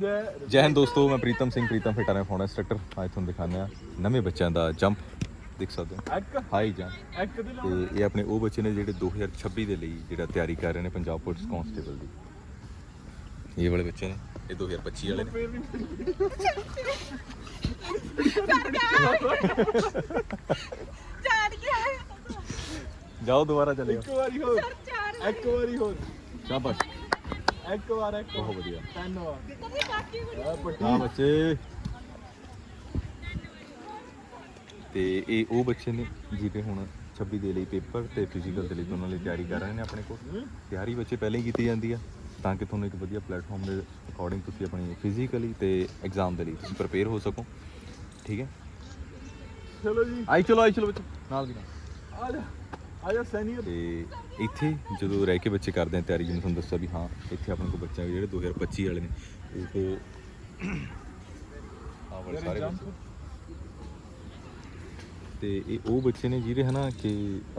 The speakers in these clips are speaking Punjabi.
ਜੈ ਹਿੰਦ ਦੋਸਤੋ ਮੈਂ ਪ੍ਰੀਤਮ ਸਿੰਘ ਪ੍ਰੀਤਮ ਫਿਟਰ ਹੈ ਫੌਨ ਇੰਸਟ੍ਰਕਟਰ ਅੱਜ ਤੁਹਾਨੂੰ ਦਿਖਾਉਂਦੇ ਆ ਨਵੇਂ ਬੱਚਿਆਂ ਦਾ ਜੰਪ ਦੇਖ ਸਕਦੇ ਹੋ। ਇੱਕ? ਹਾਈ ਜੰਪ ਤੇ ਇਹ ਆਪਣੇ ਉਹ ਬੱਚੇ ਨੇ ਜਿਹੜੇ 2026 ਦੇ ਲਈ ਜਿਹੜਾ ਤਿਆਰੀ ਕਰ ਰਹੇ ਨੇ ਪੰਜਾਬ ਪੁਲਿਸ ਕਾਂਸਟੇਬਲ ਦੀ। ਇਹ ਵਾਲੇ ਬੱਚੇ ਨੇ। ਇਹ 2025 ਵਾਲੇ ਨੇ। ਜਾਓ ਦੁਬਾਰਾ ਚੱਲਿਓ ਇੱਕ ਵਾਰੀ ਹੋਰ। ਇੱਕ ਵਾਰੀ ਹੋਰ। ਸ਼ਾਬਾਸ਼। ਇੱਕ ਵਾਰ ਇੱਕ ਬਹੁਤ ਵਧੀਆ। ਤਿੰਨ ਵਾਰ ਕਦੇ ਬਾਕੀ ਕੁਝ ਆ ਪੱਟੀ ਹਾਂ ਬੱਚੇ। ਤੇ ਇਹ ਉਹ ਬੱਚੇ ਨੇ ਜਿਹੜੇ ਹੁਣ 26 ਦੇ ਲਈ ਪੇਪਰ ਤੇ ਫਿਜ਼ੀਕਲ ਦੇ ਲਈ ਦੋਨਾਂ ਲਈ ਤਿਆਰੀ ਕਰ ਰਹੇ ਨੇ ਆਪਣੇ ਕੋਲ। ਤਿਆਰੀ ਬੱਚੇ ਪਹਿਲਾਂ ਹੀ ਕੀਤੀ ਜਾਂਦੀ ਆ ਤਾਂ ਕਿ ਤੁਹਾਨੂੰ ਇੱਕ ਵਧੀਆ ਪਲੇਟਫਾਰਮ ਦੇ ਅਕੋਰਡਿੰਗ ਤੁਸੀਂ ਆਪਣੀ ਫਿਜ਼ੀਕਲੀ ਤੇ ਐਗਜ਼ਾਮ ਦੇ ਲਈ ਤੁਸੀਂ ਪ੍ਰਪੇਅਰ ਹੋ ਸਕੋ। ਠੀਕ ਹੈ? ਚਲੋ ਜੀ। ਆਈ ਚਲੋ ਆਈ ਚਲੋ ਬੱਚੇ। ਨਾਲ ਦੀ ਨਾਲ। ਆ ਜਾ। ਆ ਸੈਨੀਅਰ ਤੇ ਇੱਥੇ ਜਦੋਂ ਰਹਿ ਕੇ ਬੱਚੇ ਕਰਦੇ ਆ ਤਿਆਰੀ ਜਿਵੇਂ ਤੁਹਾਨੂੰ ਦੱਸਿਆ ਵੀ ਹਾਂ ਇੱਥੇ ਆਪਣੇ ਕੋਲ ਬੱਚੇ ਜਿਹੜੇ 2025 ਵਾਲੇ ਨੇ ਉਹ ਆ ਵਾਲੇ ਸਾਰੇ ਬੱਚੇ। ਤੇ ਇਹ ਉਹ ਬੱਚੇ ਨੇ ਜਿਹੜੇ ਹਨਾ ਕਿ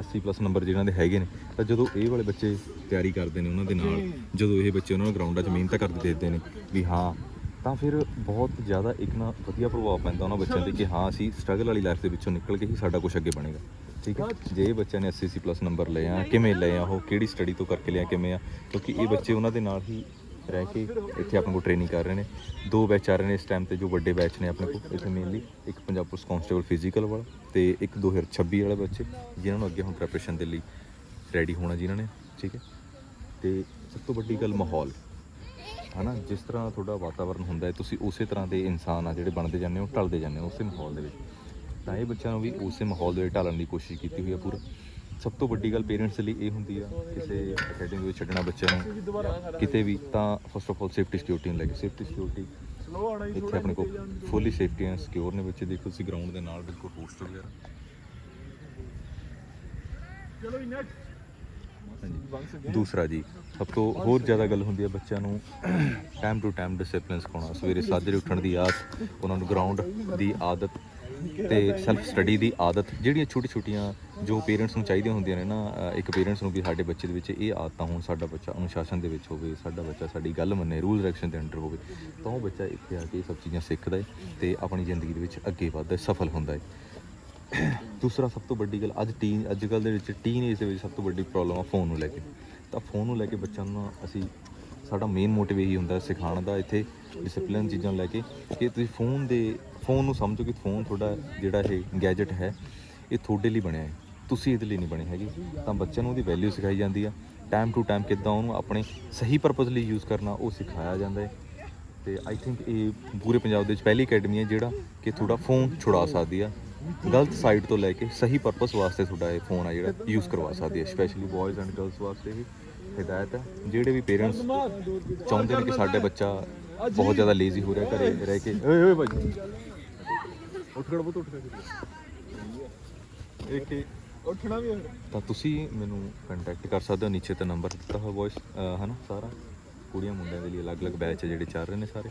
80 ਪਲੱਸ ਨੰਬਰ ਜਿਹਨਾਂ ਦੇ ਹੈਗੇ ਨੇ ਤਾਂ ਜਦੋਂ ਇਹ ਵਾਲੇ ਬੱਚੇ ਤਿਆਰੀ ਕਰਦੇ ਨੇ ਉਹਨਾਂ ਦੇ ਨਾਲ ਜਦੋਂ ਇਹ ਬੱਚੇ ਉਹਨਾਂ ਨੂੰ ਗਰਾਊਂਡਾਂ 'ਚ ਮਿਹਨਤ ਕਰਦੇ ਦੇਖਦੇ ਨੇ ਵੀ ਹਾਂ ਤਾਂ ਫਿਰ ਬਹੁਤ ਜ਼ਿਆਦਾ ਇੱਕ ਨਾ ਵਧੀਆ ਪ੍ਰਭਾਵ ਪੈਂਦਾ ਉਹਨਾਂ ਬੱਚਿਆਂ ਤੇ ਕਿ ਹਾਂ ਅਸੀਂ ਸਟਰਗਲ ਵਾਲੀ ਲਾਈਫ ਦੇ ਵਿੱਚੋਂ ਨਿਕਲ ਕੇ ਹੀ ਸਾਡਾ ਕੁਝ ਅੱਗੇ ਬਣੇਗਾ। ਠੀਕ ਹੈ। ਜੇ ਇਹ ਬੱਚਿਆਂ ਨੇ 80 ਪਲੱਸ ਨੰਬਰ ਲਏ ਆ, ਕਿਵੇਂ ਲਏ ਆ ਉਹ? ਕਿਹੜੀ ਸਟੱਡੀ ਤੋਂ ਕਰਕੇ ਲਿਆ, ਕਿਵੇਂ ਆ? ਕਿਉਂਕਿ ਇਹ ਬੱਚੇ ਉਹਨਾਂ ਦੇ ਨਾਲ ਹੀ ਰਹਿ ਕੇ ਇੱਥੇ ਆਪਣੇ ਕੋਲ ਟ੍ਰੇਨਿੰਗ ਕਰ ਰਹੇ ਨੇ। ਦੋ ਬੈਚ ਆ ਰਹੇ ਨੇ ਇਸ ਟਾਈਮ ਤੇ ਜੋ ਵੱਡੇ ਬੈਚ ਨੇ ਆਪਣੇ ਕੋਲ। ਇੱਥੇ ਮੇਨਲੀ ਇੱਕ ਪੰਜਾਬ ਪੁਲਿਸ ਕਾਂਸਟੇਬਲ ਫਿਜ਼ੀਕਲ ਵਾਲਾ ਤੇ ਇੱਕ 2026 ਵਾਲੇ ਬੱਚੇ, ਜਿਨ੍ਹਾਂ ਨੂੰ ਅੱਗੇ ਹੁਣ ਪ੍ਰੈਪਰੇਸ਼ਨ ਦੇ ਲਈ ਰੈਡੀ ਹੋਣਾ ਜਿਨ੍ਹਾਂ ਨੇ, ਠੀਕ ਹੈ। ਤੇ ਸਭ ਤੋਂ ਵੱਡੀ ਗੱਲ ਮਾਹੌਲ। ਹਨਾ, ਜਿਸ ਤਰ੍ਹਾਂ ਤੁਹਾਡਾ ਵਾਤਾਵਰਨ ਹੁੰਦਾ ਹੈ, ਤੁਸੀਂ ਉਸੇ ਤਰ੍ਹਾਂ ਦੇ ਇਨਸਾਨ ਆ ਜਿਹੜੇ ਬਣਦੇ ਜਾਂਦੇ ਹੋ ਢਲਦੇ ਜਾਂਦੇ ਹੋ, ਉਸੇ ਮਾਹੌਲ ਦੇ ਵਿੱਚ। ਤਾਂ ਇਹ ਬੱਚਿਆਂ ਨੂੰ ਵੀ ਉਸੇ ਮਾਹੌਲ ਦੇ ਵਿੱਚ ਢਾਲਣ ਦੀ ਕੋਸ਼ਿਸ਼ ਕੀਤੀ ਹੋਈ ਹੈ ਪੂਰਾ। ਸਭ ਤੋਂ ਵੱਡੀ ਗੱਲ ਪੇਰੈਂਟਸ ਲਈ ਇਹ ਹੁੰਦੀ ਆ ਕਿਸੇ ਅਕੈਡਮੀ ਵਿੱਚ ਛੱਡਣਾ ਬੱਚਿਆਂ ਨੂੰ ਕਿਤੇ ਵੀ ਤਾਂ first of all safety security ਨੂੰ ਲੈ ਕੇ। ਸੇਫਟੀ ਸਿਕਿਉਰਿਟੀ ਇੱਥੇ ਆਪਣੇ ਕੋਲ ਫੁੱਲੀ ਸੇਫਟੀ ਐਂਡ ਸਿਕਿਉਰ ਨੇ ਬੱਚੇ। ਦੇਖੋ ਤੁਸੀਂ ਗਰਾਊਂਡ ਦੇ ਨਾਲ ਬਿਲਕੁਲ ਹੋਸਟ ਵਗੈਰਾ। ਚਲੋ ਨੈਕਸਟ ਦੂਸਰਾ ਜੀ ਸਭ ਤੋਂ ਹੋਰ ਜ਼ਿਆਦਾ ਗੱਲ ਹੁੰਦੀ ਹੈ ਬੱਚਿਆਂ ਨੂੰ ਟਾਈਮ ਟੂ ਟਾਈਮ ਡਿਸਪਲਿਨ ਸਿਖਾਉਣਾ। ਸਵੇਰੇ ਸਾਜਰੇ ਉੱਠਣ ਦੀ ਆਦਤ ਉਹਨਾਂ ਨੂੰ ਗਰਾਊਂਡ ਦੀ ਆਦਤ ਤੇ ਸੈਲਫ ਸਟੱਡੀ ਦੀ ਆਦਤ ਜਿਹੜੀਆਂ ਛੋਟੀ ਛੋਟੀਆਂ ਜੋ ਪੇਰੈਂਟਸ ਨੂੰ ਚਾਹੀਦੀਆਂ ਹੁੰਦੀਆਂ ਨੇ ਨਾ ਅ, ਇੱਕ ਪੇਰੈਂਟਸ ਨੂੰ ਵੀ ਸਾਡੇ ਬੱਚੇ ਦੇ ਵਿੱਚ ਇਹ ਆਦਤਾਂ ਹੋਣ ਸਾਡਾ ਬੱਚਾ ਅਨੁਸ਼ਾਸਨ ਦੇ ਵਿੱਚ ਹੋਵੇ ਸਾਡਾ ਬੱਚਾ ਸਾਡੀ ਗੱਲ ਮੰਨੇ ਰੂਲ ਰੈਗੂਲੇਸ਼ਨ ਦੇ ਅੰਡਰ ਹੋਵੇ ਤਾਂ ਉਹ ਬੱਚਾ ਇੱਥੇ ਆ ਕੇ ਇਹ ਸਭ ਚੀਜ਼ਾਂ ਸਿੱਖਦਾ ਹੈ ਤੇ ਆਪਣੀ ਜ਼ਿੰਦਗੀ ਦੇ ਵਿੱਚ ਅੱਗੇ ਵੱਧਦਾ ਹੈ ਸਫਲ ਹੁੰਦਾ ਹੈ ਦੂਸਰਾ ਸਭ ਤੋਂ ਵੱਡੀ ਗੱਲ ਅੱਜ ਟੀਨ ਅੱਜ ਕੱਲ੍ਹ ਦੇ ਵਿੱਚ ਟੀਨ ਏਜ ਦੇ ਵਿੱਚ ਸਭ ਤੋਂ ਵੱਡੀ ਪ੍ਰੋਬਲਮ ਆ ਫੋਨ ਨੂੰ ਲੈ ਕੇ। ਤਾਂ ਫੋਨ ਨੂੰ ਲੈ ਕੇ ਬੱਚਿਆਂ ਨੂੰ ਨਾ ਅਸੀਂ ਸਾਡਾ ਮੇਨ ਮੋਟਿਵ ਇਹੀ ਹੁੰਦਾ ਸਿਖਾਉਣ ਦਾ ਇੱਥੇ ਡਿਸਪਲਿਨ ਚੀਜ਼ਾਂ ਲੈ ਕੇ ਕਿ ਤੁਸੀਂ ਫੋਨ ਦੇ ਫੋਨ ਨੂੰ ਸਮਝੋ ਕਿ ਫੋਨ ਤੁਹਾਡਾ ਜਿਹੜਾ ਇਹ ਗੈਜਟ ਹੈ, ਇਹ ਤੁਹਾਡੇ ਲਈ ਬਣਿਆ ਹੈ। ਤੁਸੀਂ ਇਹਦੇ ਲਈ ਨਹੀਂ ਬਣੇ ਹੈਗੇ। ਤਾਂ ਬੱਚਿਆਂ ਨੂੰ ਉਹਦੀ ਵੈਲਿਊ ਸਿਖਾਈ ਜਾਂਦੀ ਆ। ਟਾਈਮ ਟੂ ਟਾਈਮ ਕਿੱਦਾਂ ਉਹਨੂੰ ਆਪਣੇ ਸਹੀ ਪਰਪਸ ਲਈ ਯੂਜ਼ ਕਰਨਾ, ਉਹ ਸਿਖਾਇਆ ਜਾਂਦਾ ਹੈ। ਤੇ ਆਈ ਥਿੰਕ ਇਹ ਪੂਰੇ ਪੰਜਾਬ ਦੇ ਵਿੱਚ ਪਹਿਲੀ ਅਕੈਡਮੀ ਹੈ ਜਿਹੜਾ ਕਿ ਤੁਹਾਡਾ ਫੋਨ ਛੁਡਾ ਸਕਦੀ ਆ। ਗਲਤ ਸਾਈਡ ਤੋਂ ਲੈ ਕੇ ਸਹੀ ਪਰਪਸ ਵਾਸਤੇ ਤੁਹਾਡਾ ਇਹ ਫੋਨ ਆ ਜਿਹੜਾ ਯੂਜ਼ ਕਰਵਾ ਸਕਦੀ ਹੈ ਸਪੈਸ਼ਲੀ ਬॉयਜ਼ ਐਂਡ ਗਰਲਸ ਵਾਸਤੇ ਵੀ ਹਦਾਇਤ ਹੈ ਜਿਹੜੇ ਵੀ ਪੇਰੈਂਟਸ ਚਾਹੁੰਦੇ ਨੇ ਕਿ ਸਾਡੇ ਬੱਚਾ ਬਹੁਤ ਜ਼ਿਆਦਾ ਲੇਜ਼ੀ ਹੋ ਰਿਹਾ, ਘਰੇ ਰਹਿ ਕੇ। ਓਏ ਓਏ ਭਾਈ। ਉੱਠ ਖੜ ਬੁੱਤ ਉੱਠ ਖੜ ਇੱਕ ਉੱਠਣਾ ਵੀ ਹੋਰ ਤਾਂ ਤੁਸੀਂ ਮੈਨੂੰ ਕੰਟੈਕਟ ਕਰ ਸਕਦੇ ਹੋ ਨੀਚੇ ਤੇ ਨੰਬਰ ਦਿੱਤਾ ਹੋਇਆ ਵੌਇਸ ਹਨਾ ਸਾਰਾ। ਕੁੜੀਆਂ ਮੁੰਡਿਆਂ ਦੇ ਲਈ ਅਲੱਗ-ਅਲੱਗ ਬੈਚ ਹੈ ਜਿਹੜੇ ਚੱਲ ਰਹੇ ਨੇ ਸਾਰੇ।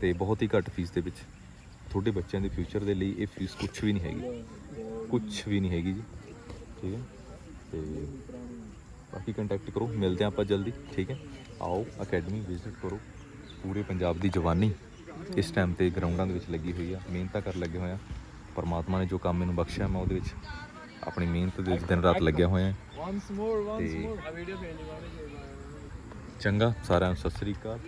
ਤੇ ਬਹੁਤ ਹੀ ਘੱਟ ਫੀਸ ਦੇ ਵਿੱਚ ਤੁਹਾਡੇ ਬੱਚਿਆਂ ਦੇ ਫਿਊਚਰ ਦੇ ਲਈ ਇਹ ਫੀਸ ਕੁਝ ਵੀ ਨਹੀਂ ਹੈਗੀ। ਕੁਝ ਵੀ ਨਹੀਂ ਹੈਗੀ ਜੀ। ਠੀਕ ਹੈ। ਤੇ ਬਾਕੀ ਕੰਟੈਕਟ ਕਰੋ। ਮਿਲਦੇ ਹਾਂ ਆਪਾਂ ਜਲਦੀ। ਠੀਕ ਹੈ। ਆਓ ਅਕੈਡਮੀ ਵਿਜ਼ਿਟ ਕਰੋ। ਪੂਰੇ ਪੰਜਾਬ ਦੀ ਜਵਾਨੀ। ਇਸ ਟਾਈਮ ਤੇ ਗਰਾਊਂਡਾਂ ਦੇ ਵਿੱਚ ਲੱਗੀ ਹੋਈ ਆ ਮਿਹਨਤਾਂ ਕਰ ਲੱਗੇ ਹੋਏ ਆ। ਪਰਮਾਤਮਾ ਨੇ ਜੋ ਕੰਮ ਮੈਨੂੰ ਬਖਸ਼ਿਆ ਮੈਂ ਉਹਦੇ ਵਿੱਚ ਆਪਣੀ ਮਿਹਨਤ ਦੇ ਵਿੱਚ ਦਿਨ ਰਾਤ ਲੱਗਿਆ ਹੋਇਆ ਵਾਂਸ ਮੋਰ ਵਾਂਸ ਮੋਰ ਆ ਵੀਡੀਓ ਫੇਰ ਨਹੀਂ ਚੰਗਾ ਸਾਰਿਆਂ ਨੂੰ ਸਤਿ ਸ੍ਰੀ ਅਕਾਲ।